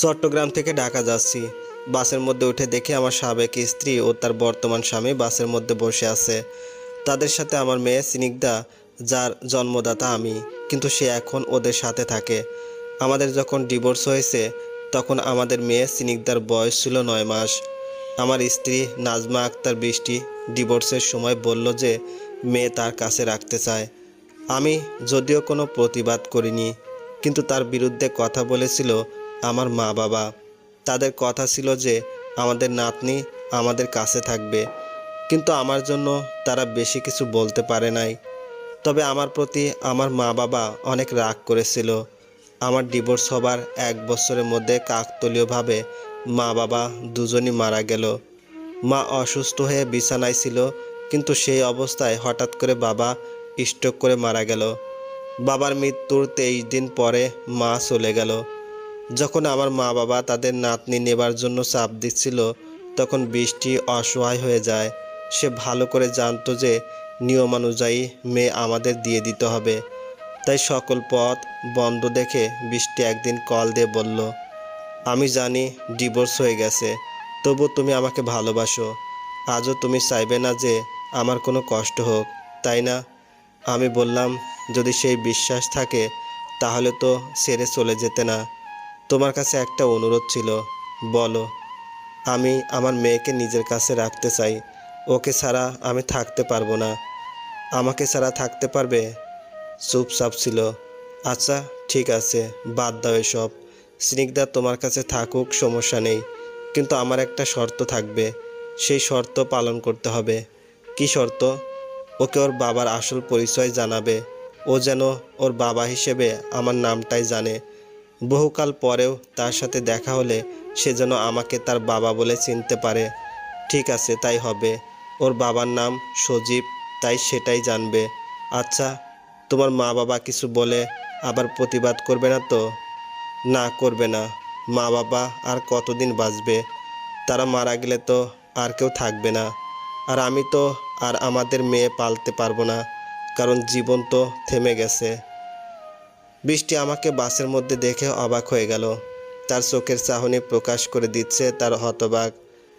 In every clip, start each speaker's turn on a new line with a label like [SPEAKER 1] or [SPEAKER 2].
[SPEAKER 1] চট্টগ্রাম থেকে ঢাকা যাচ্ছি। বাসের মধ্যে উঠে দেখি আমার সাবেক স্ত্রী ও তার বর্তমান স্বামী বাসের মধ্যে বসে আছে। তাদের সাথে আমার মেয়ে সিনিগদা যার জন্মদাতা আমি, কিন্তু সে এখন ওদের সাথে থাকে। আমাদের যখন ডিভোর্স হয়েছে, তখন আমাদের মেয়ে সিনিগদার বয়স ছিল নয় মাস। আমার স্ত্রী নাজমা আক্তার বৃষ্টি ডিভোর্সের সময় বলল যে, মেয়ে তার কাছে রাখতে চায়। আমি যদিও কোনো প্রতিবাদ করিনি, কিন্তু তার বিরুদ্ধে কথা বলেছিল আমার মা বাবা। তাদের কথা ছিল যে, আমাদের নাতনি আমাদের কাছে থাকবে। কিন্তু আমার জন্য তারা বেশি কিছু বলতে পারে নাই। তবে আমার প্রতি আমার মা বাবা অনেক রাগ করেছিল। আমার ডিভোর্স হবার এক বছরের মধ্যে কাকতলীয়ভাবে মা বাবা দুজনই মারা গেল। মা অসুস্থ হয়ে বিছানায় ছিল, কিন্তু সেই অবস্থায় হঠাৎ করে বাবা স্ট্রোক করে মারা গেল। বাবার মৃত্যুর তেইশ দিন পরে মা চলে গেল। যখন আমার মা বাবা তাদের নাতনি নেবার জন্য চাপ দিচ্ছিল, তখন বৃষ্টি অসহায় হয়ে যায়। সে ভালো করে জানতো যে নিয়মানুযায়ী মেয়ে আমাদের দিয়ে দিতে হবে। তাই সকল পথ বন্ধ দেখে বৃষ্টি একদিন কল দিয়ে বলল, আমি জানি ডিভোর্স হয়ে গেছে, তবু তুমি আমাকে ভালোবাসো। আজও তুমি চাইবে না যে আমার কোনো কষ্ট হোক, তাই না? আমি বললাম, যদি সেই বিশ্বাস থাকে, তাহলে তো সেরে চলে যেতে না। তোমার কাছে একটা অনুরোধ ছিল। বলো, আমি আমার মেয়েকে নিজের কাছে রাখতে চাই। ওকে ছাড়া আমি থাকতে পারব না। আমাকে ছাড়া থাকতে পারবে? চুপচাপ ছিল। আচ্ছা ঠিক আছে, বাদ দাও এসব। স্নিগ্ধা তোমার কাছে থাকুক, সমস্যা নেই। কিন্তু আমার একটা শর্ত থাকবে। সেই শর্ত পালন করতে হবে। কি শর্ত? ওকে ওর বাবার আসল পরিচয় জানাবে। ও যেন ওর বাবা হিসেবে আমার নামটাই জানে। বহুকাল পরেও তার সাথে দেখা হলে সে যেন আমাকে তার বাবা বলে চিনতে পারে। ঠিক আছে, তাই হবে। ওর বাবার নাম সজীব, তাই সেটাই জানবে। আচ্ছা তোমার মা বাবা কিছু বলে আবার প্রতিবাদ করবে না তো? না, করবে না। মা বাবা আর কতদিন বাঁচবে? তারা মারা গেলে তো আর কেউ থাকবে না। আর আমি তো আর আমাদের মেয়ে পালতে পারব না, কারণ জীবন তো থেমে গেছে। বৃষ্টি আমাকে বাসের মধ্যে দেখে অবাক হয়ে গেল। তার চোখের চাহনি প্রকাশ করে দিচ্ছে তার হতবাক।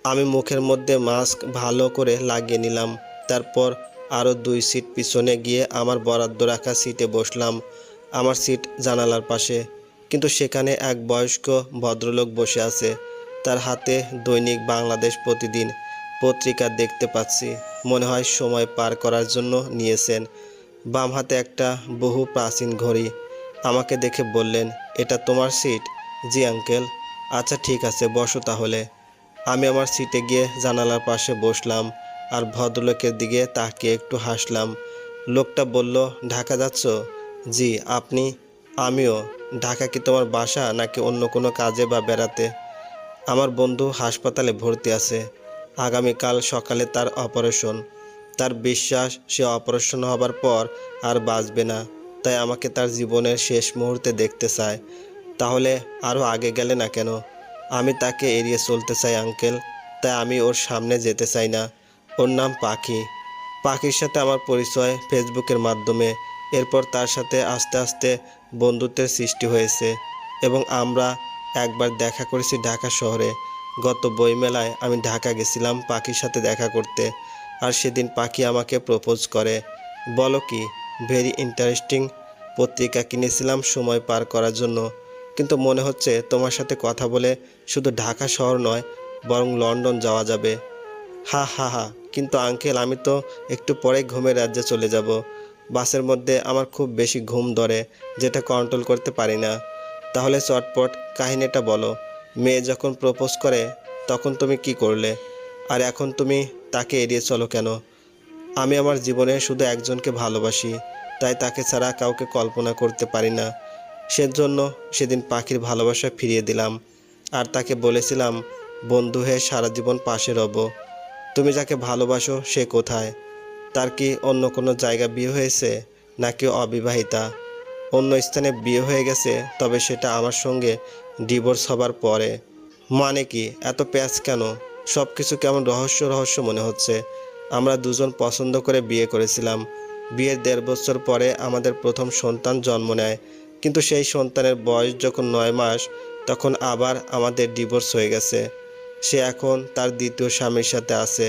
[SPEAKER 1] আমি মুখের মধ্যে মাস্ক ভালো করে লাগিয়ে নিলাম। তারপর আরও দুই সিট পিছনে গিয়ে আমার বরাদ্দ রাখা সিটে বসলাম, আমার সিট জানালার পাশে। কিন্তু সেখানে এক বয়স্ক ভদ্রলোক বসে আছে। তার হাতে দৈনিক বাংলাদেশ প্রতিদিন পত্রিকা দেখতে পাচ্ছি। মনে হয় সময় পার করার জন্য নিয়েছেন। বাম হাতে একটা বহু প্রাচীন ঘড়ি। আমাকে দেখে বললেন, এটা তোমার সিট? জি, আঙ্কেল। আচ্ছা ঠিক আছে, বসো তাহলে। আমি আমার সিটে গিয়ে জানালার পাশে বসলাম আর ভদ্রলোকের দিকে তাকিয়ে একটু হাসলাম। লোকটা বলল, ঢাকা যাচ্ছ? জি, আপনি? আমিও। ঢাকা কি তোমার বাসা নাকি অন্য কোনো কাজে বা বেড়াতে? আমার বন্ধু হাসপাতালে ভর্তি আছে। আগামীকাল সকালে তার অপারেশন। তার বিশ্বাস, সে অপারেশন হবার পর আর বাঁচবে না। তাই আমাকে তার জীবনের শেষ মুহূর্তে দেখতে চায়। তাহলে আরও আগে গেলে না কেন? আমি তাকে এড়িয়ে চলতে চাই, আঙ্কেল। তাই আমি ওর সামনে যেতে চাই না। ওর নাম পাখি। পাখির সাথে আমার পরিচয় ফেসবুকের মাধ্যমে। এরপর তার সাথে আস্তে আস্তে বন্ধুত্বের সৃষ্টি হয়েছে এবং আমরা একবার দেখা করেছি ঢাকা শহরে। গত বইমেলায় আমি ঢাকা গেছিলাম পাখির সাথে দেখা করতে। আর সেদিন পাখি আমাকে প্রপোজ করে। বলো কি? ভেরি ইন্টারেস্টিং পত্রিকা কিনেছিলাম সময় পার করার জন্য। কিন্তু মনে হচ্ছে তোমার সাথে কথা বলে শুধু ঢাকা শহর নয়, বরং লন্ডন যাওয়া যাবে। হা হা হা, কিন্তু আঙ্কেল, আমি তো একটু পরে ঘুমের রাজ্যে চলে যাব। বাসের মধ্যে আমার খুব বেশি ঘুম ধরে, যেটা কন্ট্রোল করতে পারি না। তাহলে চটপট কাহিনীটা বলো। মেয়ে যখন প্রপোজ করে, তখন তুমি কি করলে? আর এখন তুমি তাকে এড়িয়ে চলো কেন? আমি আমার জীবনে শুধু একজনকে ভালোবাসি। তাই তাকে ছাড়া কাউকে কল্পনা করতে পারি না। সেজন্য সেদিন পাখির ভালোবাসা ফিরিয়ে দিলাম। আর তাকে বলেছিলাম, বন্ধু হয়ে সারা জীবন পাশে রব। তুমি যাকে ভালোবাসো সে কোথায়? তার কি অন্য কোনো জায়গা বিয়ে হয়েছে? নাকি অবিবাহিতা? অন্য স্থানে বিয়ে হয়ে গেছে, তবে সেটা আমার সঙ্গে ডিভোর্স হবার পরে। মানে কি, এত প্যাচ কেন? সব কিছু কেমন রহস্য রহস্য মনে হচ্ছে। আমরা দুজন পছন্দ করে বিয়ে করেছিলাম। বিয়ের দেড় বছর পরে আমাদের প্রথম সন্তান জন্ম নেয়। কিন্তু সেই সন্তানের বয়স যখন নয় মাস, তখন আবার আমাদের ডিভোর্স হয়ে গেছে। সে এখন তার দ্বিতীয় স্বামীর সাথে আছে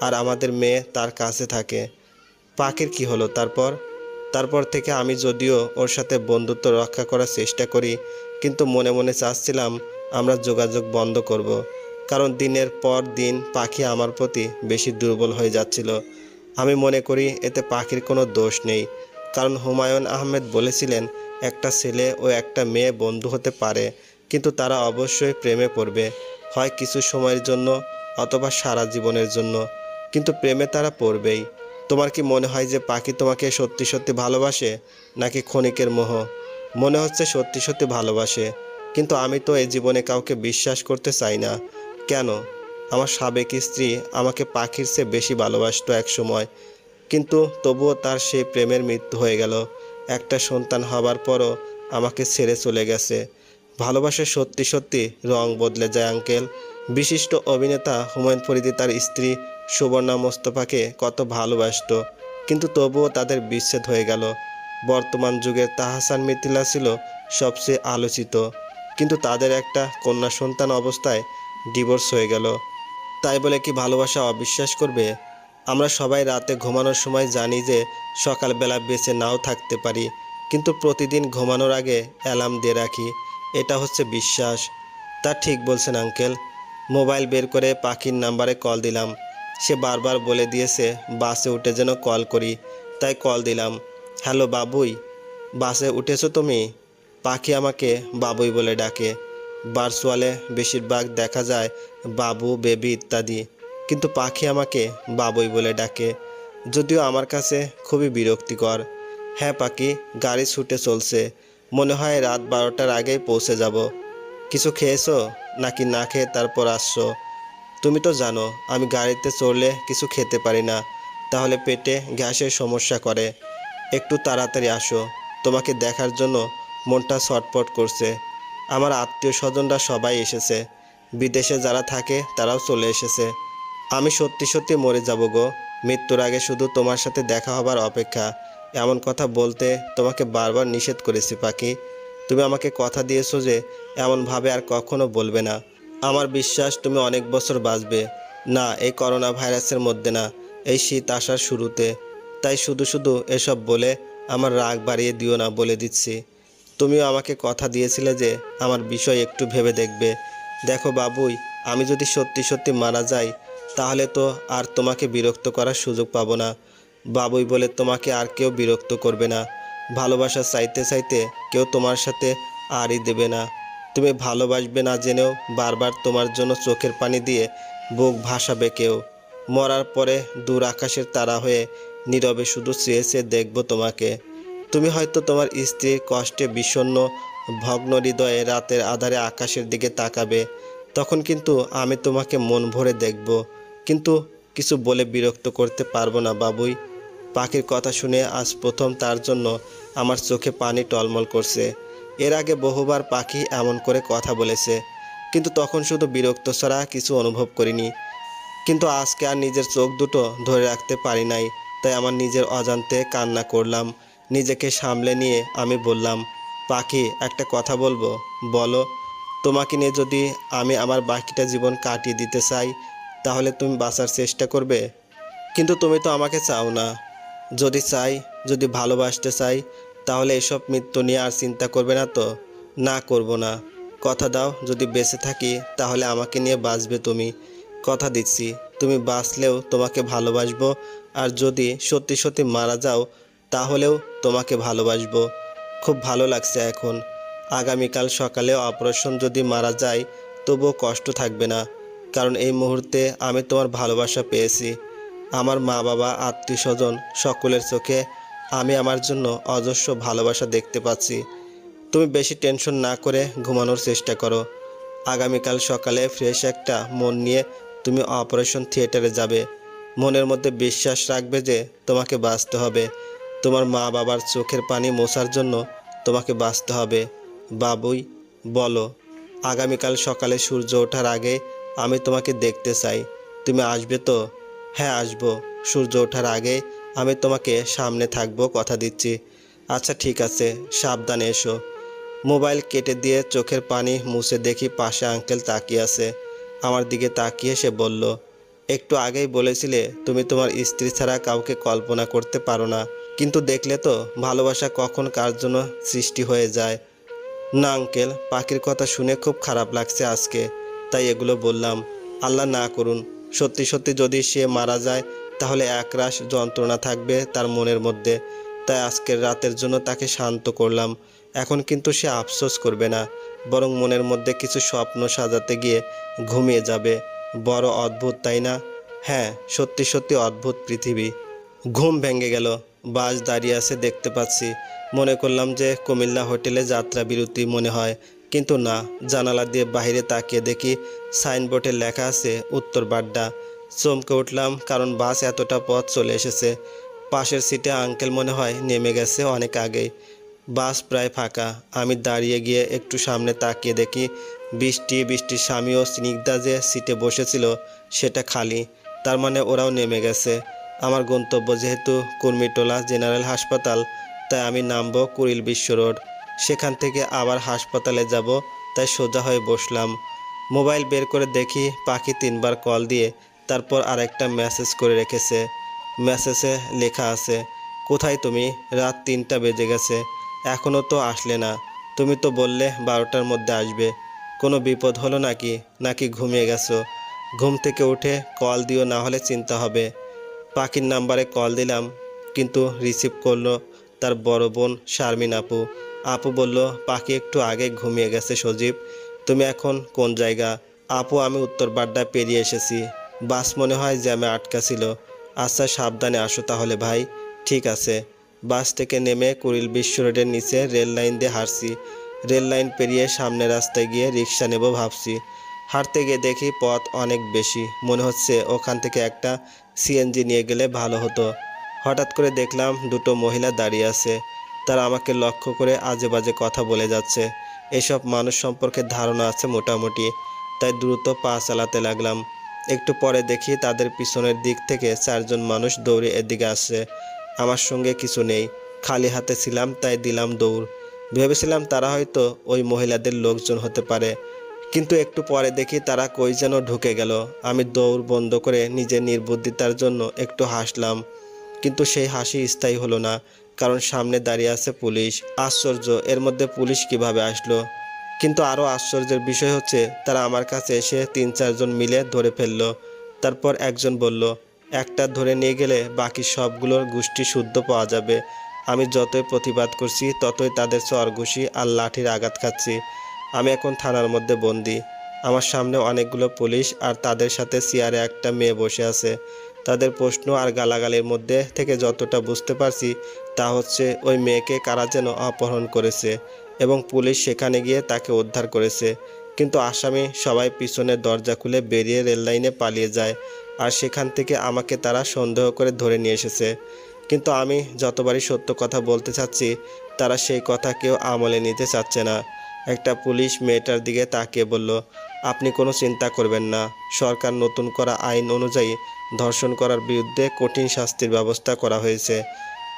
[SPEAKER 1] আর আমাদের মেয়ে তার কাছে থাকে। পাখির কি হলো তারপর? তারপর থেকে আমি যদিও ওর সাথে বন্ধুত্ব রক্ষা করার চেষ্টা করি, কিন্তু মনে মনে চাচ্ছিলাম আমরা যোগাযোগ বন্ধ করব। কারণ দিনের পর দিন পাখি আমার প্রতি বেশি দুর্বল হয়ে যাচ্ছিল। আমি মনে করি এতে পাখির কোনো দোষ নেই। কারণ হুমায়ুন আহমেদ বলেছিলেন, একটা ছেলে ও একটা মেয়ে বন্ধু হতে পারে, কিন্তু তারা অবশ্যই প্রেমে পড়বে, হয় কিছু সময়ের জন্য অথবা সারা জীবনের জন্য। কিন্তু প্রেমে তারা পড়বেই। তোমার কি মনে হয় যে পাখি তোমাকে সত্যি সত্যি ভালোবাসে, নাকি ক্ষণিকের মোহ? মনে হচ্ছে সত্যি সত্যি ভালোবাসে, কিন্তু আমি তো এই জীবনে কাউকে বিশ্বাস করতে চাই না। কেন? আমার সাবেক স্ত্রী আমাকে পাখির চেয়ে বেশি ভালোবাসত এক সময়। কিন্তু তবুও তার সেই প্রেমের মৃত্যু হয়ে গেল। একটা সন্তান হবার পরও আমাকে ছেড়ে চলে গেছে। ভালোবাসা সত্যি সত্যি রং বদলে যায়, আঙ্কেল। বিশিষ্ট অভিনেতা হুমায়ুন ফরিদি তার স্ত্রী সুবর্ণা মোস্তফাকে কত ভালোবাসত। কিন্তু তবুও তাদের বিচ্ছেদ হয়ে গেল। বর্তমান যুগের তাহাসান মিথিলা ছিল সবচেয়ে আলোচিত। কিন্তু তাদের একটা কন্যা সন্তান অবস্থায় ডিভোর্স হয়ে গেল। তাই বলে কি ভালোবাসা অবিশ্বাস করবে? আমরা সবাই রাতে ঘুমানোর সময় জানি যে সকালবেলা বেঁচে নাও থাকতে পারি, কিন্তু প্রতিদিন ঘুমানোর আগে অ্যালার্ম দিয়ে রাখি, এটা হচ্ছে বিশ্বাস। তা ঠিক বলছেন আঙ্কেল। মোবাইল বের করে পাখির নাম্বারে কল দিলাম। সে বারবার বলে দিয়েছে, বাসে উঠে যেন কল করি। তাই কল দিলাম। হ্যালো বাবুই, বাসে উঠেছো তুমি? পাখি আমাকে বাবুই বলে ডাকে। বার্সওয়ালে বেশিরভাগ দেখা যায় বাবু, বেবি ইত্যাদি। কিন্তু পাখি আমাকে বাবুই বলে ডাকে। যদিও আমার কাছে খুবই বিরক্তিকর। হ্যাঁ পাখি, গাড়ি ছুটে চলছে। মনে হয় রাত বারোটার আগেই পৌঁছে যাব। কিছু খেয়েছো? নাকি না খেয়ে তারপর আসছো? তুমি তো জানো, আমি গাড়িতে চড়লে কিছু খেতে পারি না। তাহলে পেটে গ্যাসের সমস্যা করে। একটু তাড়াতাড়ি আসো। তোমাকে দেখার জন্য মনটা ছটপট করছে। আমার আত্মীয় স্বজনরা সবাই এসেছে। বিদেশে যারা থাকে, তারাও চলে এসেছে। আমি সত্যি সত্যি মরে যাব গো। মৃত্যুর আগে শুধু তোমার সাথে দেখা হবার অপেক্ষা। এমন কথা বলতে তোমাকে বারবার নিষেধ করেছি, পাখি। তুমি আমাকে কথা দিয়েছ যে এমনভাবে আর কখনো বলবে না। আমার বিশ্বাস তুমি অনেক বছর বাঁচবে। না, এই করোনা ভাইরাসের মধ্যে না। এই শীত আসার শুরুতে। তাই শুধু শুধু এসব বলে আমার রাগ বাড়িয়ে দিও না বলে দিচ্ছি। তুমিও আমাকে কথা দিয়েছিলে যে আমার বিষয় একটু ভেবে দেখবে। দেখো বাবুই, আমি যদি সত্যি সত্যি মারা যাই, তাহলে তো আর তোমাকে বিরক্ত করার সুযোগ পাবো না। বাবুই বলে, তোমাকে আর কেউ বিরক্ত করবে না। ভালোবাসা চাইতে চাইতে কেউ তোমার সাথে আরই দেবে না। তুমি ভালোবাসবে না জেনেও বারবার তোমার জন্য চোখের পানি দিয়ে বুক ভাসাবে কেউ। মরার পরে দূর আকাশের তারা হয়ে নীরবে শুধু চেয়ে চেয়ে দেখব তোমাকে। তুমি হয়তো তোমার স্ত্রীর কষ্টে বিষণ্ণ, ভগ্ন হৃদয়ে রাতের আধারে আকাশের দিকে তাকাবে। তখন কিন্তু আমি তোমাকে মন ভরে দেখব। কিন্তু কিছু বলে বিরক্ত করতে পারব না বাবুই। পাখির কথা শুনে আজ প্রথম তার জন্য আমার চোখে পানি টলমল করছে। এর আগে বহুবার পাখি এমন করে কথা বলেছে। কিন্তু তখন শুধু বিরক্ত ছাড়া কিছু অনুভব করিনি। কিন্তু আজকে আর নিজের চোখ দুটো ধরে রাখতে পারি নাই, তাই আমার নিজের অজান্তে কান্না করলাম। নিজেকে সামলে নিয়ে আমি বললাম, পাখি, একটা কথা বলব। বলো, তোমাকে নিয়ে যদি আমি আমার বাকিটা জীবন কাটিয়ে দিতে চাই, তাহলে তুমি বাঁচার চেষ্টা করবে? কিন্তু তুমি তো আমাকে চাও না। যদি চাই, যদি ভালোবাসতে চাই, তাহলে এসব মৃত্যু নিয়ে আর চিন্তা করবে না তো। না, করব না। কথা দাও, যদি বেঁচে থাকি, তাহলে আমাকে নিয়ে বাঁচবে তুমি। কথা দিচ্ছি, তুমি বাঁচলেও তোমাকে ভালোবাসবো। আর যদি সত্যি সত্যি মারা যাও তাহলেও তোমাকে ভালোবাসবো। খুব ভালো লাগছে এখন। আগামীকাল সকালে অপারেশন যদি মারা যায়, তবুও কষ্ট থাকবে না। কারণ এই মুহূর্তে আমি তোমার ভালোবাসা পেয়েছি। আমার মা বাবা আত্মীয় স্বজন সকলের চোখে আমি আমার জন্য অজস্র ভালোবাসা দেখতে পাচ্ছি। তুমি বেশি টেনশন না করে ঘুমানোর চেষ্টা করো। আগামীকাল সকালে ফ্রেশ একটা মন নিয়ে তুমি অপারেশন থিয়েটারে যাবে। মনের মধ্যে বিশ্বাস রাখবে যে তোমাকে বাঁচতে হবে। তোমার মা বাবার চোখের পানি মোছার জন্য তোমাকে বাঁচতে হবে। বাবুই, বলো, আগামীকাল সকালে সূর্য ওঠার আগে আমি তোমাকে দেখতে চাই। তুমি আসবে তো? হ্যাঁ আসব। সূর্য ওঠার আগে আমি তোমাকে সামনে থাকব, কথা দিচ্ছি। আচ্ছা ঠিক আছে, সাবধানে এসো। মোবাইল কেটে দিয়ে চোখের পানি মুছে দেখি পাশে আঙ্কেল তাকিয়ে আছে। আমার দিকে তাকিয়ে সে বলল, একটু আগেই বলেছিলে তুমি তোমার স্ত্রী ছাড়া কাউকে কল্পনা করতে পারো না। কিন্তু দেখলে তো ভালোবাসা কখন কার জন্য সৃষ্টি হয়ে যায়। না, আঙ্কেল, পাখির কথা শুনে খুব খারাপ লাগছে আজকে, তাই এগুলো বললাম। আল্লাহ না করুন। সত্যি সত্যি যদি সে মারা যায়, তাহলে একরাশ যন্ত্রণা থাকবে তার মনের মধ্যে। তাই আজকের রাতের জন্য তাকে শান্ত করলাম। এখন কিন্তু সে আফসোস করবে না, বরং মনের মধ্যে কিছু স্বপ্ন সাজাতে গিয়ে ঘুমিয়ে যাবে। বড় অদ্ভুত, তাই না? হ্যাঁ সত্যি সত্যি অদ্ভুত পৃথিবী। ঘুম ভেঙে গেল। বাস দাঁড়িয়ে আছে দেখতে পাচ্ছি। মনে করলাম যে কুমিল্লা হোটেলে যাত্রা বিরতি মনে হয়। কিন্তু না, জানালা দিয়ে বাইরে তাকিয়ে দেখি সাইনবোর্ডে লেখা আছে উত্তর বাড্ডা। চমকে উঠলাম, কারণ বাস এতটা পথ চলে এসেছে। পাশের সিটে আঙ্কেল মনে হয় নেমে গেছে অনেক আগেই। বাস প্রায় ফাঁকা। আমি দাঁড়িয়ে গিয়ে একটু সামনে তাকিয়ে দেখি বৃষ্টি, বৃষ্টির স্বামী ও স্নিগ্ধা যে সিটে বসেছিল, সেটা খালি। তার মানে ওরাও নেমে গেছে। আমার গন্তব্য যেহেতু কুর্মিটোলা জেনারেল হাসপাতাল, তাই আমি নামবো কুড়িল বিশ্ব রোড। সেখান থেকে আবার হাসপাতালে যাব, তাই সোজা হয়ে বসলাম। মোবাইল বের করে দেখি পাখি তিনবার কল দিয়ে তারপর আরেকটা মেসেজ করে রেখেছে। মেসেজে লেখা আছে, কোথায় তুমি? রাত তিনটা বেজে গেছে। এখনও তো আসলে না। তুমি তো বললে বারোটার মধ্যে আসবে। কোনো বিপদ হলো নাকি? নাকি ঘুমিয়ে গেছো? ঘুম থেকে উঠে কল দিও না হলে চিন্তা হবে। পাখির নাম্বারে কল দিলাম, কিন্তু রিসিভ করল তার বড় বোন শারমিন আপু। আপু বলল, পাখি একটু আগে ঘুমিয়ে গেছে সজীব, তুমি এখন কোন জায়গা? আপু, আমি উত্তর বাড্ডা পেরিয়ে এসেছি, বাস মনে হয় জ্যামে আটকা ছিল। আচ্ছা সাবধানে আসো তাহলে ভাই, ঠিক আছে। বাস থেকে নেমে কুড়িল বিশ্ব রোডের নিচে রেল লাইন দিয়ে হাঁটছি। রেল লাইন পেরিয়ে সামনে রাস্তায় গিয়ে রিক্সা নেব ভাবছি। হাঁটতে গিয়ে দেখি পথ অনেক বেশি। মনে হচ্ছে ওখান থেকে একটা সিএনজি নিয়ে গেলে ভালো হতো। হঠাৎ করে দেখলাম দুটো মহিলা দাঁড়িয়ে আছে। তারা আমাকে লক্ষ্য করে আজে বাজে কথা বলে যাচ্ছে। এসব মানুষ সম্পর্কে ধারণা আছে মোটামুটি, তাই দ্রুত পা চালাতে লাগলাম। একটু পরে দেখি তাদের পিছনের দিক থেকে চারজন মানুষ দৌড়ে এদিকে আসছে। আমার সঙ্গে কিছু নেই, খালি হাতে ছিলাম তাই দিলাম দৌড়। ভেবেছিলাম তারা হয়তো ওই মহিলাদের লোকজন হতে পারে। কিন্তু একটু পরে দেখি তারা কই যেন ঢুকে গেল। আমি দৌড় বন্ধ করে নিজের নির্বুদ্ধিতার জন্য একটু হাসলাম। কিন্তু সেই হাসি স্থায়ী হলো না, কারণ সামনে দাঁড়িয়ে আছে পুলিশ। আশ্চর্য, এর মধ্যে পুলিশ কীভাবে আসলো? কিন্তু আরও আশ্চর্যের বিষয় হচ্ছে, তারা আমার কাছে এসে তিন চারজন মিলে ধরে ফেলল। তারপর একজন বলল, একটা ধরে নিয়ে গেলে বাকি সবগুলোর গোষ্ঠী শুদ্ধ পাওয়া যাবে। আমি যতই প্রতিবাদ করছি, ততই তাদের চরঘুষি আর লাঠির আঘাত খাচ্ছি। আমি এখন থানার মধ্যে বন্দি। আমার সামনে অনেকগুলো পুলিশ আর তাদের সাথে চেয়ারে একটা মেয়ে বসে আছে। তাদের প্রশ্ন আর গালাগালির মধ্যে থেকে যতটা বুঝতে পারছি, তা হচ্ছে ওই মেয়েকে কারা যেন অপহরণ করেছে এবং পুলিশ সেখানে গিয়ে তাকে উদ্ধার করেছে। কিন্তু আসামি সবাই পিছনের দরজা খুলে বেরিয়ে রেললাইনে পালিয়ে যায় আর সেখান থেকে আমাকে তারা সন্দেহ করে ধরে নিয়ে এসেছে। কিন্তু আমি যতবারই সত্য কথা বলতে চাচ্ছি, তারা সেই কথা কেউ আমলে নিতে চাচ্ছে না। একটা পুলিশ মেয়েটার দিকে তাকিয়ে বলল, আপনি কোনো চিন্তা করবেন না। সরকার নতুন করা আইন অনুযায়ী ধর্ষণ করার বিরুদ্ধে কঠিন শাস্তির ব্যবস্থা করা হয়েছে।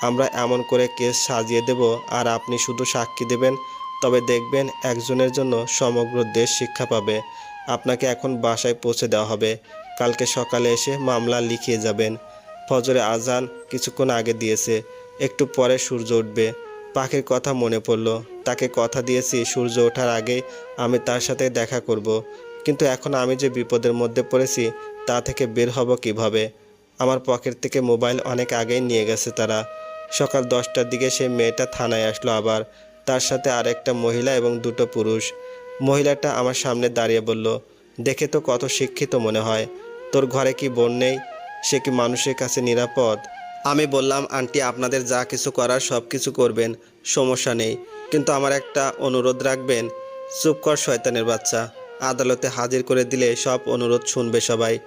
[SPEAKER 1] আমরা এমন করে কেস সাজিয়ে দেব আর আপনি শুধু সাক্ষী দেবেন, তবে দেখবেন একজনের জন্য সমগ্র দেশ শিক্ষা পাবে। আপনাকে এখন বাসায় পৌঁছে দেওয়া হবে। কালকে সকালে এসে মামলা লিখিয়ে যাবেন। ফজরে আজান কিছুক্ষণ আগে দিয়েছে। একটু পরে সূর্য উঠবে। পাখির কথা মনে পড়ল। তাকে কথা দিয়েছি, সূর্য ওঠার আগে আমি তার সাথে দেখা করব। কিন্তু এখন আমি যে বিপদের মধ্যে পড়েছি, তা থেকে বের হব কীভাবে? আমার পকেট থেকে মোবাইল অনেক আগেই নিয়ে গেছে তারা। সকাল দশটার দিকে সেই মেয়েটা থানায় আসলো আবার। তার সাথে আরেকটা মহিলা এবং দুটো পুরুষ। মহিলাটা আমার সামনে দাঁড়িয়ে বলল, দেখে তো কত শিক্ষিত মনে হয়। তোর ঘরে কি বোন নেই? সে কি মানুষের কাছে নিরাপদ? আমি বললাম, আন্টি, আপনাদের যা কিছু করার সব কিছু করবেন, সমস্যা নেই। কিন্তু আমার একটা অনুরোধ রাখবেন, চুপ কর শয়তানের বাচ্চা। আদালতে হাজির করে দিলে সব অনুরোধ শুনবে সবাই।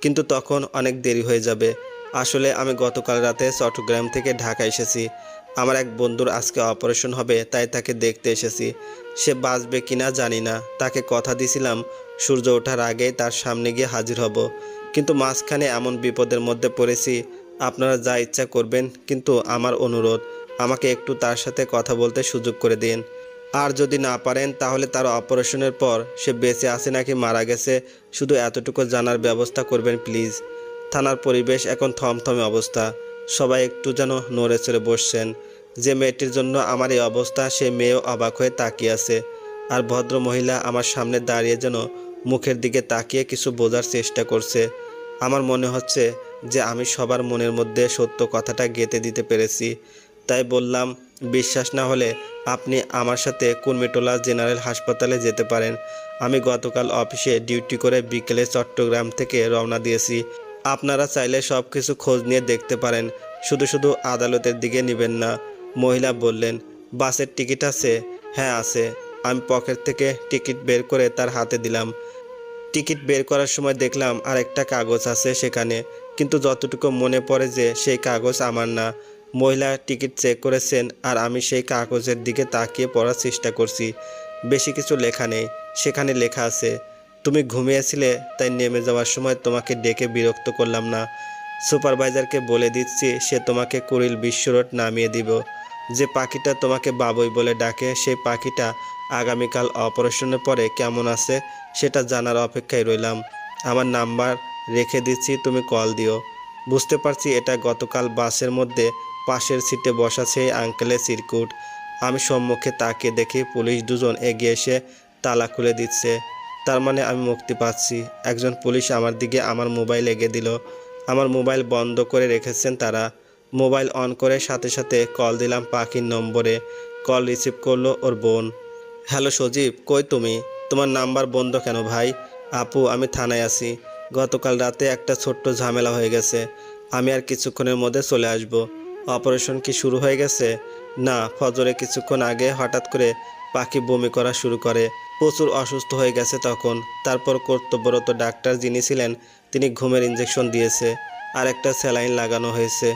[SPEAKER 1] কিন্তু তখন অনেক দেরি হয়ে যাবে। আসলে আমি গতকাল রাতে চট্টগ্রাম থেকে ঢাকা এসেছি। আমার এক বন্ধুর আজকে অপারেশন হবে, তাই তাকে দেখতে এসেছি। সে বাঁচবে কিনা জানি না। তাকে কথা দিছিলাম সূর্য ওঠার আগে তার সামনে গিয়ে হাজির হব। কিন্তু মাঝখানে এমন বিপদের মধ্যে পড়েছি আপনারা যা ইচ্ছা করবেন, কিন্তু আমার অনুরোধ, আমাকে একটু তার সাথে কথা বলতে সুযোগ করে দিন। আর যদি না পারেন, তাহলে তার অপারেশনের পর সে বেঁচে আছে নাকি মারা গেছে, শুধু এতটুকু জানার ব্যবস্থা করবেন প্লিজ। থানার পরিবেশ এখন থমথমে অবস্থা। সবাই একটু যেন নড়ে চড়ে বসছেন। যে মেয়েটির জন্য আমার এই অবস্থা, সে মেয়েও অবাক হয়ে তাকিয়ে আছে। আর ভদ্র মহিলা আমার সামনে দাঁড়িয়ে যেন মুখের দিকে তাকিয়ে কিছু বোঝার চেষ্টা করছে। আমার মনে হচ্ছে যে আমি সবার মনের মধ্যে সত্য কথাটা গেঁথে দিতে পেরেছি। তাই বললাম, বিশ্বাস না হলে আপনি আমার সাথে কুর্মিটোলা জেনারেল হাসপাতালে যেতে পারেন। আমি গতকাল অফিসে ডিউটি করে বিকেলে চট্টগ্রাম থেকে রওনা দিয়েছি। আপনারা চাইলে সব কিছু খোঁজ নিয়ে দেখতে পারেন। শুধু শুধু আদালতের দিকে নেবেন না। মহিলা বললেন, বাসের টিকিট আছে? হ্যাঁ আছে। আমি পকেট থেকে টিকিট বের করে তার হাতে দিলাম। টিকিট বের করার সময় দেখলাম আর একটা কাগজ আছে সেখানে। কিন্তু যতটুকু মনে পড়ে যে সেই কাগজ আমার না, মহিলা টিকিট চেক করেছেন আর আমি সেই কাগজের দিকে তাকিয়ে পড়ার চেষ্টা করছি। বেশি কিছু লেখা নেই, সেখানে লেখা আছে, তুমি ঘুমিয়েছিলে, তাই নেমে যাওয়ার সময় তোমাকে ডেকে বিরক্ত করলাম না। সুপারভাইজারকে বলে দিচ্ছি, সে তোমাকে কুড়িল বিশ্ব রোড নামিয়ে দিব। যে পাখিটা তোমাকে বাবুই বলে ডাকে, সেই পাখিটা আগামীকাল অপারেশনের পরে কেমন আছে, সেটা জানার অপেক্ষায় রইলাম। আমার নাম্বার রেখে দিচ্ছি, তুমি কল দিও। বুঝতে পারছি এটা গতকাল বাসের মধ্যে পাশের সিটে বসা সেই আঙ্কেলের সিরকুট আমি সম্মুখে তাকে দেখি পুলিশ দুজন এগিয়ে এসে তালা খুলে দিচ্ছে। তার মানে আমি মুক্তি পাচ্ছি। একজন পুলিশ আমার দিকে আমার মোবাইল এগিয়ে দিল। আমার মোবাইল বন্ধ করে রেখেছেন তারা। মোবাইল অন করে সাথে সাথে কল দিলাম পাখির নম্বরে। কল রিসিভ করল ওর বোন। হ্যালো সজীব, কই তুমি? তোমার নাম্বার বন্ধ কেন ভাই? আপু, আমি থানায় আছি। গতকাল রাতে একটা ছোট্ট ঝামেলা হয়ে গেছে। আমি আর কিছুক্ষণের মধ্যে চলে আসব। অপারেশন কি শুরু হয়ে গেছে? না, ফজরে কিছুক্ষণ আগে হঠাৎ করে পাখি বমি করা শুরু করে। প্রচুর অসুস্থ হয়ে গেছে তখন। তারপর কর্তব্যরত ডাক্তার যিনি ছিলেন, তিনি ঘুমের ইঞ্জেকশন দিয়েছে। আর একটা স্যালাইন লাগানো হয়েছে।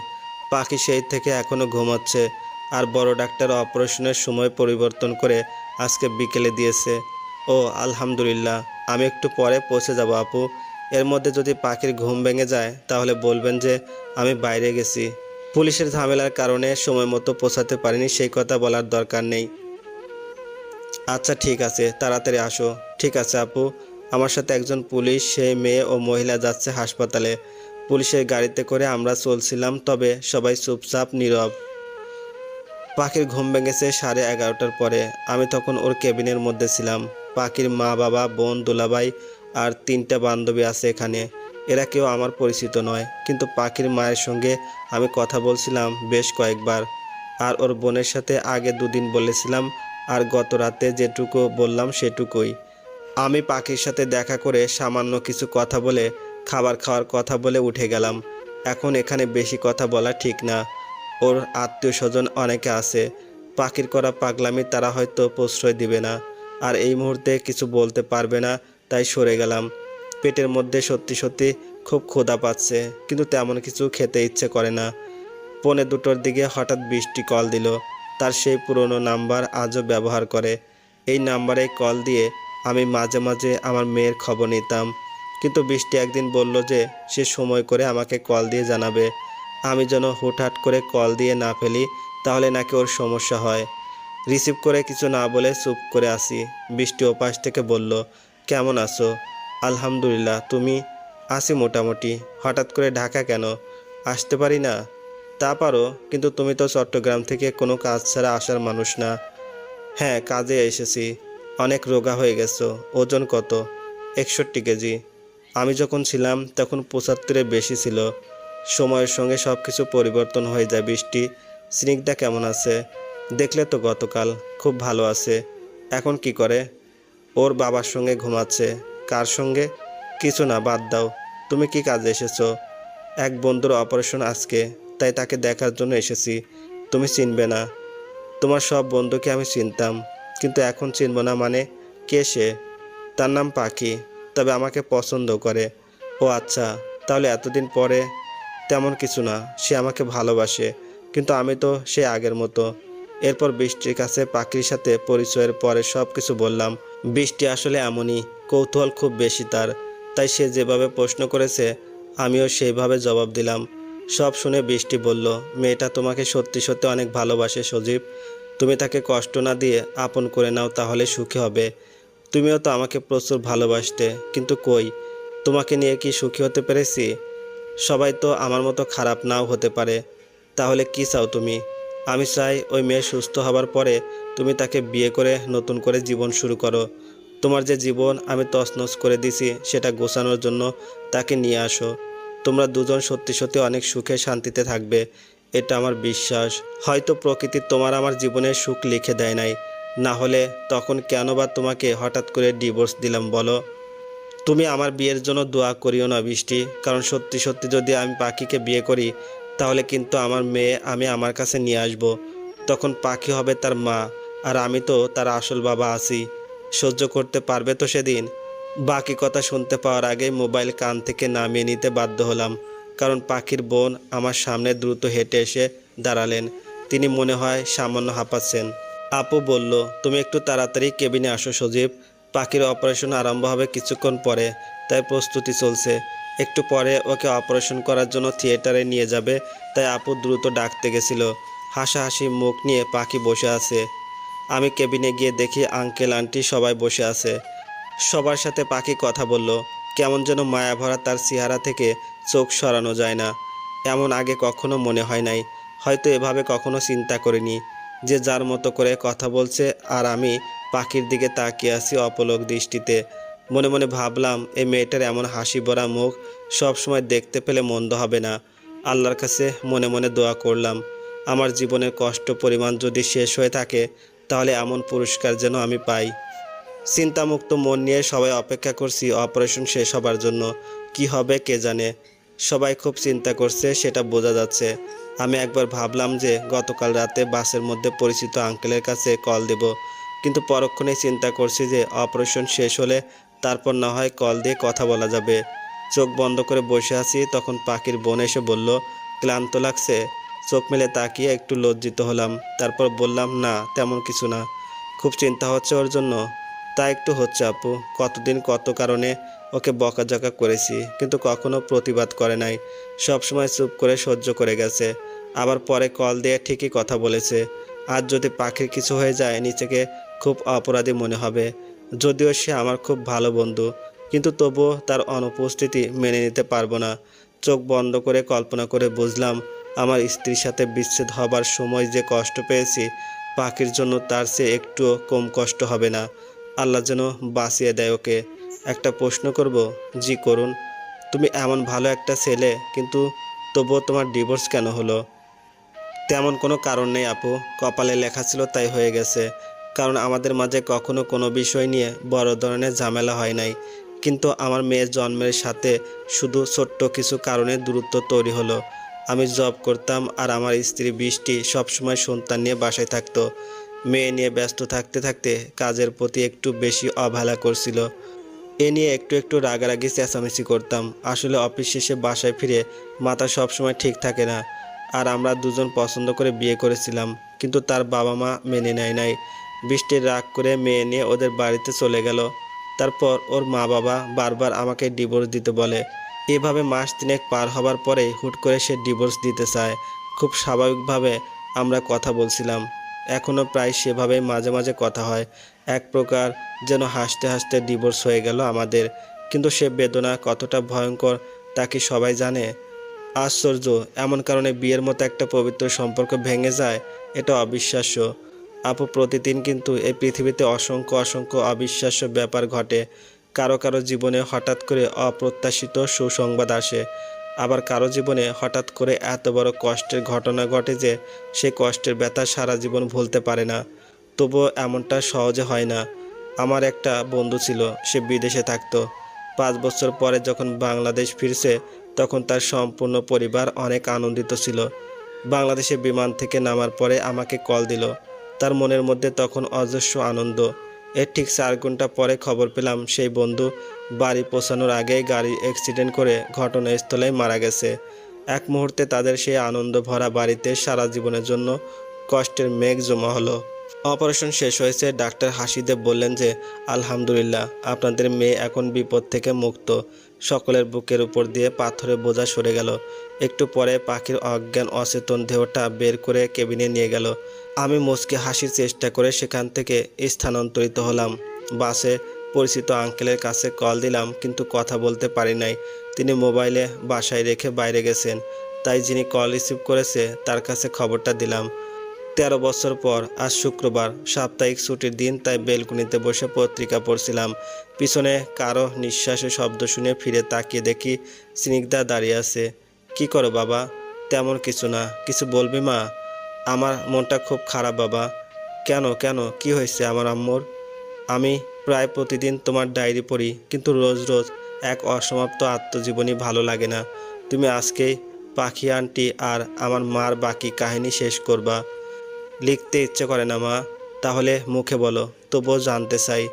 [SPEAKER 1] পাখি সেই থেকে এখনও ঘুমাচ্ছে। আর বড় ডাক্তার অপারেশনের সময় পরিবর্তন করে আজকে বিকেলে দিয়েছে। ও, আলহামদুলিল্লাহ। আমি একটু পরে পৌঁছে যাব, আপু। এর মধ্যে যদি পাখির ঘুম ভেঙে যায়, তাহলে বলবেন যে, আমি বাইরে গেছি। পুলিশের ঝামেলার কারণে সময় মতো পৌঁছাতে পারিনি, সেই কথা বলার দরকার নেই। আচ্ছা ঠিক আছে, তাড়াতাড়ি আসো। ঠিক আছে, আপু। আমার সাথে একজন পুলিশ সেই মেয়ে ও মহিলা যাচ্ছে হাসপাতালে। পুলিশের গাড়িতে করে আমরা চলছিলাম, তবে সবাই চুপচাপ, নীরব। পাখির ঘুম ভেঙেছে সাড়ে এগারোটার পরে। আমি তখন ওর কেবিনের মধ্যে ছিলাম। পাখির মা বাবা বোন, দুলাভাই আর তিনটা বান্ধবী আছে এখানে। এরা কেউ আমার পরিচিত নয়, কিন্তু পাখির মায়ের সঙ্গে আমি কথা বলছিলাম বেশ কয়েকবার। আর ওর বোনের সাথে আগে দুদিন বলেছিলাম, আর গত রাতে যেটুকু বললাম সেটুকুই। আমি পাখির সাথে দেখা করে সামান্য কিছু কথা বলে, খাবার খাওয়ার কথা বলে উঠে গেলাম। এখন এখানে বেশি কথা বলা ঠিক না। ওর আত্মীয় স্বজন অনেকে আছে। পাখির করা পাগলামি তারা হয়তো প্রশ্রয় দিবে না। আর এই মুহূর্তে কিছু বলতে পারবে না তাই সরে গেলাম। পেটের মধ্যে সত্যি সত্যি খুব ক্ষুধা পাচ্ছে, কিন্তু তেমন কিছু খেতে ইচ্ছে করে না। পৌনে দুটোর দিকে হঠাৎ বৃষ্টি কল দিল। তার সেই পুরনো নাম্বার আজও ব্যবহার করে। এই নাম্বারে কল দিয়ে আমি মাঝে মাঝে আমার মেয়ের খবর নিতাম। কিন্তু বৃষ্টি একদিন বলল যে, সে সময় করে আমাকে কল দিয়ে জানাবে। আমি যেন হুটহাট করে কল দিয়ে না ফেলি, তাহলে নাকি ওর সমস্যা হয়। রিসিভ করে কিছু না বলে চুপ করে আসি বৃষ্টি ওপাশ থেকে বলল কেমন আছো? আলহামদুলিল্লাহ, তুমি? আসি মোটামুটি। হঠাৎ করে ঢাকা কেন? আসতে পারি না? তা পারো, কিন্তু তুমি তো চট্টগ্রাম থেকে কোনো কাজ ছাড়া আসার মানুষ না। হ্যাঁ কাজে এসেছি। অনেক রোগা হয়ে গেছো। ওজন কত? একষট্টি কেজি। আমি যখন ছিলাম, তখন পঁচাত্তরের বেশি ছিল। সময়ের সঙ্গে সব কিছু পরিবর্তন হয়ে যায়। বৃষ্টি, স্নিগ্ধা কেমন আছে? দেখলে তো গতকাল খুব ভালো আছে। এখন কি করে? ওর বাবার সঙ্গে ঘুমাচ্ছে। কার সঙ্গে? কিছু না, বাদ দাও। তুমি কি কাজে এসেছ? এক বন্ধুর অপারেশন আজকে, তাই তাকে দেখার জন্য এসেছি। তুমি চিনবে না। তোমার সব বন্ধুকে আমি চিনতাম, কিন্তু এখন চিনব না মানে কে সে? তার নাম পাখি, তবে আমাকে পছন্দ করে। ও আচ্ছা তাহলে এতদিন পরে তেমন কিছু না, সে আমাকে ভালোবাসে, কিন্তু আমি তো সে আগের মতো। এরপর বৃষ্টির কাছে পাখির সাথে পরিচয়ের পরে সব কিছু বললাম, বৃষ্টি আসলে এমনই, কৌতূহল খুব বেশি তার। তাই সে যেভাবে প্রশ্ন করেছে, আমিও সেইভাবে জবাব দিলাম। সব শুনে বৃষ্টি বলল, মেয়েটা তোমাকে সত্যি সত্যি অনেক ভালোবাসে সজীব। তুমি তাকে কষ্ট না দিয়ে আপন করে নাও, তাহলে সুখী হবে। তুমিও তো আমাকে প্রচুর ভালোবাসতে, কিন্তু কই? তোমাকে নিয়ে কি সুখী হতে পেরেছি? সবাই তো আমার মতো খারাপ নাও হতে পারে। তাহলে কি চাও তুমি? আমি চাই ওই মেয়ে সুস্থ হবার পরে তুমি তাকে বিয়ে করে নতুন করে জীবন শুরু করো। তোমার যে জীবন আমি তছনছ করে দিছি, সেটা গোছানোর জন্য তাকে নিয়ে আসো। তোমরা দুজন সত্যি সত্যি অনেক সুখে শান্তিতে থাকবে, এটা আমার বিশ্বাস। হয়তো প্রকৃতি তোমার আমার জীবনের সুখ লিখে দেয় নাই। না হলে তখন কেন বা তোমাকে হঠাৎ করে ডিভোর্স দিলাম বলো? তুমি আমার বিয়ের জন্য দোয়া করিও না বৃষ্টি, কারণ সত্যি সত্যি যদি আমি পাখিকে বিয়ে করি তাহলে কিন্তু আমার মেয়ে আমি আমার কাছে নিয়ে আসব। তখন পাখি হবে তার মা, আর আমি তো তার আসল বাবা আছি। সহ্য করতে পারবে তো সেদিন? বাকি কথা শুনতে পাওয়ার আগেই মোবাইল কান থেকে নামিয়ে নিতে বাধ্য হলাম। কারণ পাখির বোন আমার সামনে দ্রুত হেঁটে এসে দাঁড়ালেন। তিনি মনে হয় সামান্য হাঁপাচ্ছেন। আপু বলল, তুমি একটু তাড়াতাড়ি কেবিনে আসো সজীব। পাখির অপারেশন আরম্ভ হবে কিছুক্ষণ পরে, তাই প্রস্তুতি চলছে। একটু পরে ওকে অপারেশন করার জন্য থিয়েটারে নিয়ে যাবে, তাই আপু দ্রুত ডাকতে গেছিল। হাসাহাসি মুখ নিয়ে পাখি বসে আছে। আমি কেবিনে গিয়ে দেখি আঙ্কেল, আন্টি সবাই বসে আছে। সবার সাথে পাখি কথা বলল, কেমন যেন মায়া ভরা তার চেহারা থেকে চোখ সরানো যায় না। এমন আগে কখনো মনে হয় নাই, হয়তো এভাবে কখনো চিন্তা করিনি। যে যার মতো করে কথা বলছে, আর আমি পাখির দিকে তাকিয়ে আছি অপলক দৃষ্টিতে। মনে মনে ভাবলাম, এই মেয়েটার এমন হাসি ভরা মুখ সবসময় দেখতে পেলে মন্দ হবে না। আল্লাহর কাছে মনে মনে দোয়া করলাম, আমার জীবনের কষ্ট পরিমাণ যদি শেষ হয়ে থাকে, তাহলে এমন পুরস্কার যেন আমি পাই। চিন্তামুক্ত মন নিয়ে সবাই অপেক্ষা করছি, অপারেশন শেষ হবার জন্য কি হবে কে জানে? সবাই খুব চিন্তা করছে, সেটা বোঝা যাচ্ছে। আমি একবার ভাবলাম যে, গতকাল রাতে বাসের মধ্যে পরিচিত আঙ্কেলের কাছে কল দেব। কিন্তু পরক্ষণেই চিন্তা করছি যে, অপারেশন শেষ হলে তারপর না হয় কল দিয়ে কথা বলা যাবে। চোখ বন্ধ করে বসে আছি, তখন পাখির বোন এসে বলল, ক্লান্ত লাগছে? চোখ মেলে তাকিয়ে একটু লজ্জিত হলাম। তারপর বললাম, না, তেমন কিছু না। খুব চিন্তা হচ্ছে ওর জন্য। তা একটু হচ্ছে আপু। কতদিন কত কারণে ওকে বকাঝকা করেছি, কিন্তু কখনো প্রতিবাদ করে নাই। সব সময় চুপ করে সহ্য করে গেছে। আবার পরে কল দিয়ে ঠিকই কথা বলেছে। আর যদি পাখির কিছু হয়ে যায় নিজেকে খুব অপরাধী মনে হবে। যদিও সে আমার খুব ভালো বন্ধু, কিন্তু তবুও তার অনুপস্থিতি মেনে নিতে পারব না। চোখ বন্ধ করে কল্পনা করে বুঝলাম, আমার স্ত্রীর সাথে বিচ্ছেদ হবার সময় যে কষ্ট পেয়েছি, পাখির জন্য তার সে একটুও কম কষ্ট হবে না। আল্লাহ যেন বাঁচিয়ে দেয় ওকে। একটা প্রশ্ন করব, জি করুন, তুমি এমন ভালো একটা ছেলে, কিন্তু তবুও তোমার ডিভোর্স কেন হলো? তেমন কোনো কারণ নেই আপু, কপালে লেখা ছিল তাই হয়ে গেছে। কারণ আমাদের মাঝে কখনো কোনো বিষয় নিয়ে বড় ধরনের ঝামেলা হয় নাই। কিন্তু আমার মেয়ের জন্মের সাথে শুধু ছোট্ট কিছু কারণে দূরত্ব তৈরি হলো। আমি জব করতাম আর আমার স্ত্রী বৃষ্টি সবসময় সন্তান নিয়ে বাসায় থাকতো। মেয়ে নিয়ে ব্যস্ত থাকতে থাকতে কাজের প্রতি একটু বেশি অবহেলা করছিল। এ নিয়ে একটু একটু রাগারাগি চেঁচামেচি করতাম। আসলে অফিস শেষে বাসায় ফিরে মাথা সবসময় ঠিক থাকে না। আর আমরা দুজন পছন্দ করে বিয়ে করেছিলাম। কিন্তু তার বাবা মা মেনে নেয় নাই। বৃষ্টির রাগ করে মেয়ে নিয়ে ওদের বাড়িতে চলে গেল। তারপর ওর মা বাবা বারবার আমাকে ডিভোর্স দিতে বলে। এভাবে মাস তিনেক পার হবার পরেই হুট করে সে ডিভোর্স দিতে চায়। খুব স্বাভাবিকভাবে আমরা কথা বলছিলাম। এখনও প্রায় সেভাবেই মাঝে মাঝে কথা হয়। এক প্রকার যেন হাসতে হাসতে ডিভোর্স হয়ে গেল আমাদের। কিন্তু সে বেদনা কতটা ভয়ঙ্কর তা কি সবাই জানে? আশ্চর্য, এমন কারণে বিয়ের মতো একটা পবিত্র সম্পর্ক ভেঙে যায়, এটা অবিশ্বাস্য। আপু প্রতিদিন কিন্তু এই পৃথিবীতে অসংখ্য অসংখ্য অবিশ্বাস্য ব্যাপার ঘটে। কারও কারও জীবনে হঠাৎ করে অপ্রত্যাশিত সুসংবাদ আসে। আবার কারও জীবনে হঠাৎ করে এত বড় কষ্টের ঘটনা ঘটে যে সে কষ্টের ব্যথা সারা জীবন ভুলতে পারে না। তবুও এমনটা সহজে হয় না। আমার একটা বন্ধু ছিল, সে বিদেশে থাকতো। পাঁচ বছর পরে যখন বাংলাদেশ ফিরছে, তখন তার সম্পূর্ণ পরিবার অনেক আনন্দিত ছিল। বাংলাদেশে বিমান থেকে নামার পরে আমাকে কল দিল। তার মনের মধ্যে তখন অজস্র আনন্দ। এর ঠিক চার ঘণ্টা পরে খবর পেলাম, সেই বন্ধু বাড়ি পৌঁছানোর আগেই গাড়ি অ্যাক্সিডেন্ট করে ঘটনাস্থলে মারা গেছে। এক মুহূর্তে তাদের সেই আনন্দ ভরা বাড়িতে সারা জীবনের জন্য কষ্টের মেঘ জমা হলো। অপারেশন শেষ হয়েছে, ডাক্তার হাসিদেব বললেন যে, আলহামদুলিল্লাহ, আপনাদের মেয়ে এখন বিপদ থেকে মুক্ত। সকলের বুকের উপর দিয়ে পাথরে বোঝা সরে গেল। একটু পরে পাখির অজ্ঞান অচেতন দেহটা বের করে কেবিনে নিয়ে গেল। আমি মুচকে হাসির চেষ্টা করে সেখান থেকে স্থানান্তরিত হলাম। বাসে পরিচিত আঙ্কেলের কাছে কল দিলাম, কিন্তু কথা বলতে পারি নাই। তিনি মোবাইলে বাসায় রেখে বাইরে গেছেন, তাই যিনি কল রিসিভ করেছে তার কাছে খবরটা দিলাম। তেরো বছর পর আজ শুক্রবার সাপ্তাহিক ছুটির দিন, তাই বেলকুনিতে বসে পত্রিকা পড়ছিলাম। পিছনে কারও নিঃশ্বাসের শব্দ শুনে ফিরে তাকিয়ে দেখি স্নিগ্ধা দাঁড়িয়ে আছে। কি করো বাবা? তেমন কিছু না। কিছু বলবি মা? আমার মনটা খুব খারাপ বাবা। কেন কেন? কি হয়েছে আমার আম্মুর? আমি প্রায় প্রতিদিন তোমার ডায়েরি পড়ি, কিন্তু রোজ রোজ এক অসমাপ্ত আত্মজীবনী ভালো লাগে না। তুমি আজকেই পাখি, আন্টি আর আমার মার বাকি কাহিনী শেষ করবা। লিখতে ইচ্ছে করে না মা। তাহলে মুখে বলো, তবুও জানতে চাই,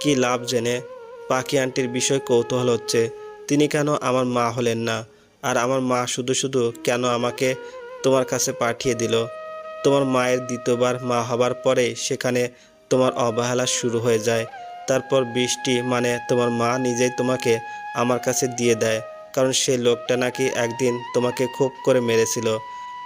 [SPEAKER 1] কি লাভ জেনে? পাখি আন্টির বিষয় কৌতূহল হচ্ছে। তিনি কেন আমার মা হলেন না? আর আমার মা শুধু শুধু কেন আমাকে তোমার কাছে পাঠিয়ে দিল? তোমার মায়ের দ্বিতীয়বার মা হবার পরে সেখানে তোমার অবহেলা শুরু হয়ে যায়। তারপর বৃষ্টি মানে তোমার মা নিজেই তোমাকে আমার কাছে দিয়ে দেয়। কারণ সেই লোকটা নাকি একদিন তোমাকে খুব করে মেরেছিল।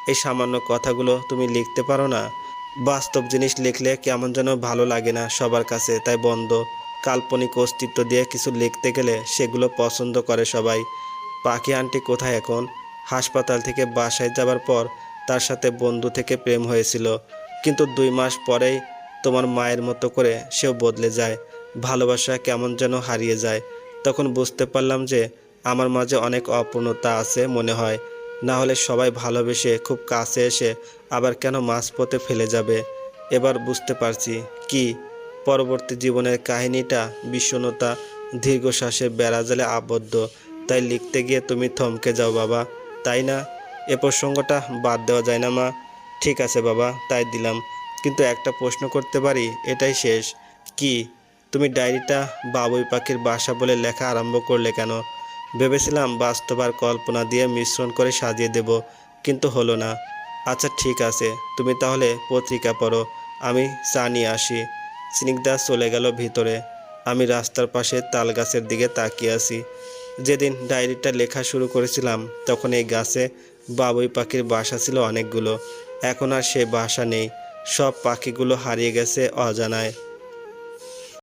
[SPEAKER 1] এই সামান্য কথাগুলো তুমি লিখতে পারো না। বাস্তব জিনিস লিখলে কেমন যেন ভালো লাগে না সবার কাছে, তাই বন্ধ। কাল্পনিক অস্তিত্ব দিয়ে কিছু লিখতে গেলে সেগুলো পছন্দ করে সবাই। পাখি আন্টি কোথায় এখন? হাসপাতাল থেকে বাসায় যাবার পর তার সাথে বন্ধু থেকে প্রেম হয়েছিল। কিন্তু দুই মাস পরেই তোমার মায়ের মতো করে সেও বদলে যায়। ভালোবাসা কেমন যেন হারিয়ে যায়। তখন বুঝতে পারলাম যে আমার মাঝে অনেক অপূর্ণতা আছে মনে হয়। না হলে সবাই ভালোবেসে খুব কাছে এসে আবার কেন মাঝপথে ফেলে যাবে? এবার বুঝতে পারছি কি? পরবর্তী জীবনের কাহিনীটা বিষণ্ণতা, দীর্ঘশ্বাসে বেড়াজালে আবদ্ধ। তাই লিখতে গিয়ে তুমি থমকে যাও বাবা। তাই না? এ প্রসঙ্গটা বাদ দেওয়া যায় না মা। ঠিক আছে বাবা, তাই দিলাম। কিন্তু একটা প্রশ্ন করতে পারি, এটাই শেষ। কি? তুমি ডায়েরিটা বাবুই পাখির বাসা বলে লেখা আরম্ভ করলে কেন? ভেবেছিলাম বাস্তব আর কল্পনা দিয়ে মিশ্রণ করে সাজিয়ে দেব, কিন্তু হলো না। আচ্ছা ঠিক আছে, তুমি তাহলে পত্রিকা পড়ো। আমি চা নিয়ে আসি। স্নিগ্ধা চলে গেল ভিতরে। আমি রাস্তার পাশে তাল গাছের দিকে তাকিয়ে আছি। যেদিন ডায়েরিটা লেখা শুরু করেছিলাম, তখন এই গাছে বাবুই পাখির বাসা ছিল অনেকগুলো। এখন আর সে বাসা নেই। সব পাখিগুলো হারিয়ে গেছে অজানায়।